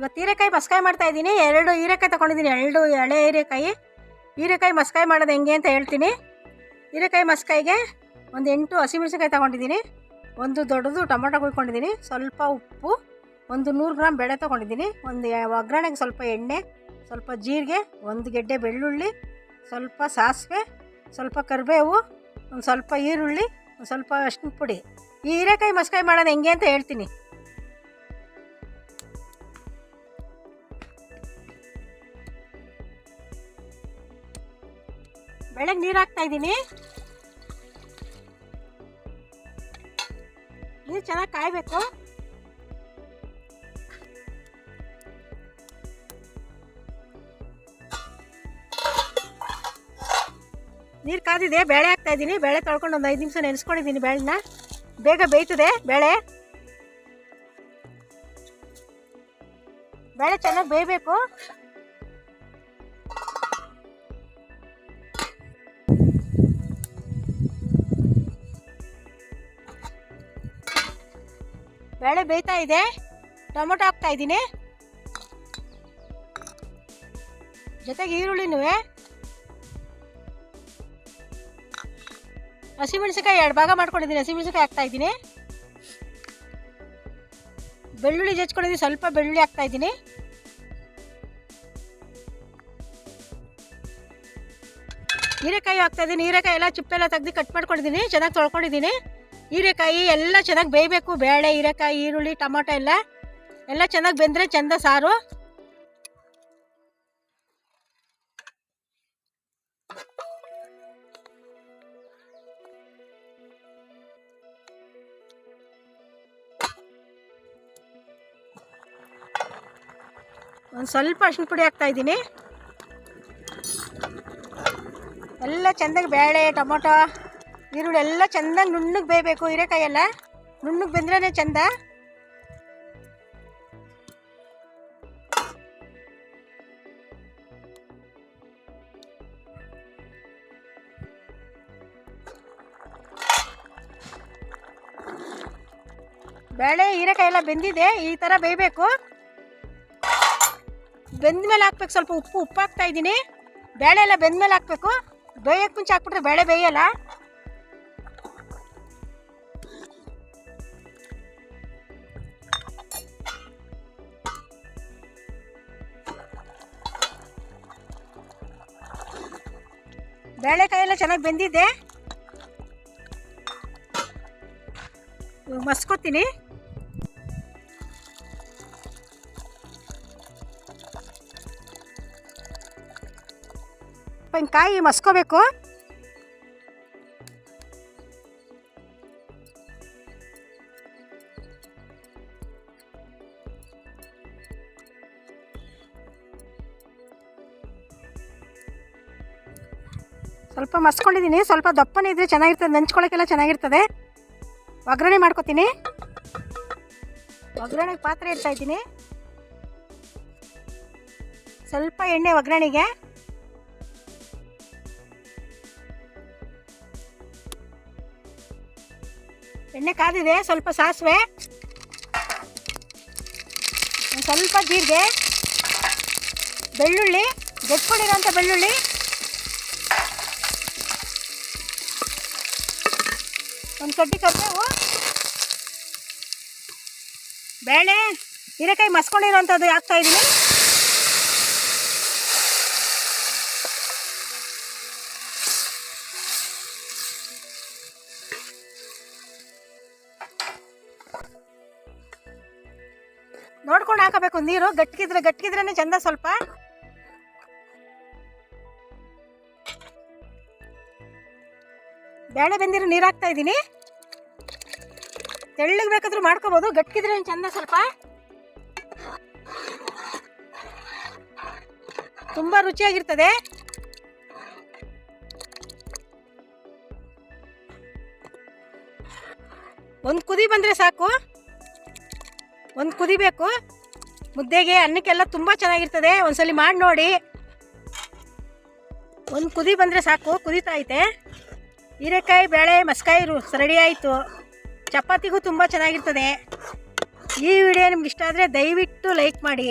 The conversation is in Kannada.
ಇವತ್ತು ಹೀರೆಕಾಯಿ ಮಸ್ಕಾಯಿ ಮಾಡ್ತಾ ಇದ್ದೀನಿ. ಎರಡು ಹೀರೆಕಾಯಿ ತಗೊಂಡಿದ್ದೀನಿ. ಎರಡು ಎಳೆ ಹೀರೆಕಾಯಿ. ಹೀರೆಕಾಯಿ ಮಸ್ಕಾಯಿ ಮಾಡೋದು ಹೆಂಗೆ ಅಂತ ಹೇಳ್ತೀನಿ. ಹೀರೆಕಾಯಿ ಮಸ್ಕಾಯಿಗೆ ಒಂದು ಎಂಟು ಹಸಿಮೆಣಸಿನ್ಕಾಯಿ ತಗೊಂಡಿದ್ದೀನಿ. ಒಂದು ದೊಡ್ಡದು ಟೊಮೊಟೊ ಕುಯ್ಕೊಂಡಿದ್ದೀನಿ ಸ್ವಲ್ಪ ಉಪ್ಪು, ಒಂದು ನೂರು ಗ್ರಾಮ್ ಬೆಳೆ ತೊಗೊಂಡಿದ್ದೀನಿ. ಒಂದು ಒಗ್ಗರಣೆಗೆ ಸ್ವಲ್ಪ ಎಣ್ಣೆ, ಸ್ವಲ್ಪ ಜೀರಿಗೆ, ಒಂದು ಗೆಡ್ಡೆ ಬೆಳ್ಳುಳ್ಳಿ, ಸ್ವಲ್ಪ ಸಾಸಿವೆ, ಸ್ವಲ್ಪ ಕರಿಬೇವು, ಒಂದು ಸ್ವಲ್ಪ ಈರುಳ್ಳಿ, ಒಂದು ಸ್ವಲ್ಪ ಅಷ್ಟು ಪುಡಿ. ಈ ಹೀರೆಕಾಯಿ ಮಸ್ಕಾಯಿ ಮಾಡೋದು ಹೆಂಗೆ ಅಂತ ಹೇಳ್ತೀನಿ. ಬೆಳಗ್ಗೆ ನೀರು ಹಾಕ್ತಾ ಇದ್ದೀನಿ. ನೀರು ಚೆನ್ನಾಗಿ ಕಾಯಬೇಕು. ನೀರು ಕಾದಿದೆ, ಬೇಳೆ ಹಾಕ್ತಾ ಇದ್ದೀನಿ. ಬೇಳೆ ತೊಳ್ಕೊಂಡು ಒಂದು ಐದು ನಿಮಿಷ ನೆನೆಸ್ಕೊಂಡಿದ್ದೀನಿ ಬೇಳೆನ. ಬೇಗ ಬೇಯ್ತದೆ ಬೇಳೆ. ಬೇಳೆ ಚೆನ್ನಾಗಿ ಬೇಯಬೇಕು. ಬೇಳೆ ಬೇಯ್ತಾ ಇದೆ? ಟೊಮೊಟೊ ಹಾಕ್ತಾ ಇದ್ದೀನಿ. ಜೊತೆಗೆ ಈರುಳ್ಳಿನೂ ಹಸಿಮೆಣಸಿನ್ಕಾಯಿ ಎರಡು ಭಾಗ ಮಾಡ್ಕೊಂಡಿದ್ದೀನಿ. ಹಸಿಮೆಣಸಿನ್ಕಾಯಿ ಹಾಕ್ತಾ ಇದ್ದೀನಿ. ಬೆಳ್ಳುಳ್ಳಿ ಜಚ್ಕೊಂಡಿದ್ದೀನಿ ಸ್ವಲ್ಪ ಬೆಳ್ಳುಳ್ಳಿ ಹಾಕ್ತಾ ಇದ್ದೀನಿ. ಹೀರೆಕಾಯಿ ಹಾಕ್ತಾ ಇದ್ದೀನಿ. ಹೀರೆಕಾಯಿ ಎಲ್ಲ ಚಿಪ್ಪೆಲ್ಲ ತೆಗ್ದು ಕಟ್ ಮಾಡ್ಕೊಂಡಿದ್ದೀನಿ. ಚೆನ್ನಾಗಿ ತೊಳ್ಕೊಂಡಿದ್ದೀನಿ. ಹೀರೆಕಾಯಿ ಎಲ್ಲ ಚೆನ್ನಾಗಿ ಬೇಯಬೇಕು. ಬೇಳೆ, ಹೀರೆಕಾಯಿ, ಈರುಳ್ಳಿ, ಟೊಮೊಟೊ ಎಲ್ಲ. ಎಲ್ಲ ಚೆನ್ನಾಗಿ ಬೆಂದರೆ ಚೆಂದ ಸಾರು. ಒಂದು ಸ್ವಲ್ಪ ಅರ್ಶಿನ ಪುಡಿ ಹಾಕ್ತಾ ಇದ್ದೀನಿ. ಎಲ್ಲ ಚೆಂದಾಗಿ ಬೇಳೆ, ಟೊಮೊಟೊ ಈರುಳ್ಳಿ ಎಲ್ಲ ಚೆಂದಾಗಿ ನುಣ್ಣಗೆ ಬೇಯಬೇಕು ಹೀರೆಕಾಯಿ ಎಲ್ಲ ನುಣ್ಣಗೆ ಬೆಂದ್ರೇ ಚೆಂದ. ಬೇಳೆ ಹೀರೆಕಾಯಿ ಎಲ್ಲ ಬೆಂದಿದೆ, ಈ ಥರ ಬೇಯಬೇಕು. ಬೆಂದ ಮೇಲೆ ಹಾಕ್ಬೇಕು, ಸ್ವಲ್ಪ ಉಪ್ಪು ಉಪ್ಪು ಹಾಕ್ತಾ ಇದ್ದೀನಿ. ಬೇಳೆ ಎಲ್ಲ ಬೆಂದ ಮೇಲೆ ಹಾಕ್ಬೇಕು. ಬೇಯಕ್ಕೆ ಮುಂಚೆ ಹಾಕ್ಬಿಟ್ರೆ ಬೇಳೆ ಬೇಯಲ್ಲ. ಬೇಳೆಕಾಯಿ ಎಲ್ಲ ಚೆನ್ನಾಗಿ ಬೆಂದಿದೆ. ಮಸ್ಕೋತೀನಿ. ಮಸ್ಕೊತೀನಿ ಕಾಯಿ ಮಸ್ಕೋಬೇಕು. ಸ್ವಲ್ಪ ಮಸ್ಕೊಂಡಿದ್ದೀನಿ ಸ್ವಲ್ಪ ದಪ್ಪನೇ ಇದ್ರೆ ಚೆನ್ನಾಗಿರ್ತದೆ, ನೆಂಚ್ಕೊಳಕ್ಕೆಲ್ಲ ಚೆನ್ನಾಗಿರ್ತದೆ. ಒಗ್ಗರಣೆ ಮಾಡ್ಕೊತೀನಿ. ಒಗ್ಗರಣೆಗೆ ಪಾತ್ರೆ ಇಡ್ತಾ ಇದ್ದೀನಿ. ಸ್ವಲ್ಪ ಎಣ್ಣೆ ಒಗ್ಗರಣೆಗೆ. ಎಣ್ಣೆ ಕಾದಿದೆ, ಸ್ವಲ್ಪ ಸಾಸಿವೆ. ಸ್ವಲ್ಪ ಜೀರಿಗೆ. ಬೆಳ್ಳುಳ್ಳಿ ಜಟ್ಕೊಂಡಿರೋಂಥ ಬೆಳ್ಳುಳ್ಳಿ. ಒಂದು ಕಡ್ಡಿ ಕರಿಬೇವು ಬೇಳೆ, ಹೀರೆಕಾಯಿ ಮಸ್ಕೊಂಡಿರೋಂಥದ್ದು ಹಾಕ್ತಾ ಇದ್ದೀನಿ ನೋಡ್ಕೊಂಡು ಹಾಕಬೇಕು ನೀರು. ಗಟ್ಟಿಗಿದ್ರೆ, ಗಟ್ಟಿಗಿದ್ರೇನೆ ಚಂದ ಸ್ವಲ್ಪ. ಬೇಳೆ ಬೆಂದಿರ ನೀರು ಹಾಕ್ತಾ ಇದ್ದೀನಿ ತೆಳ್ಳಗೆ ಬೇಕಾದ್ರೂ ಮಾಡ್ಕೋಬೋದು ಗಟ್ಟಿದ್ರೆ ಚಂದ ಸ್ವಲ್ಪ. ತುಂಬ ರುಚಿಯಾಗಿರ್ತದೆ. ಒಂದು ಕುದಿ ಬಂದರೆ ಸಾಕು. ಒಂದು ಕುದಿಬೇಕು ಮುದ್ದೆಗೆ ಅನ್ನಕ್ಕೆಲ್ಲ ತುಂಬ ಚೆನ್ನಾಗಿರ್ತದೆ. ಒಂದ್ಸಲಿ ಮಾಡಿ ನೋಡಿ. ಒಂದು ಕುದಿ ಬಂದರೆ ಸಾಕು, ಕುದೀತಾ ಐತೆ. ಹೀರೆಕಾಯಿ ಬೇಳೆ ಮಸ್ಕಾಯಿ ರೆಡಿ ಆಯಿತು. ಚಪಾತಿಗೂ ತುಂಬ ಚೆನ್ನಾಗಿರ್ತದೆ. ಈ ವಿಡಿಯೋ ನಿಮ್ಗೆ ಇಷ್ಟ ಆದರೆ ದಯವಿಟ್ಟು ಲೈಕ್ ಮಾಡಿ.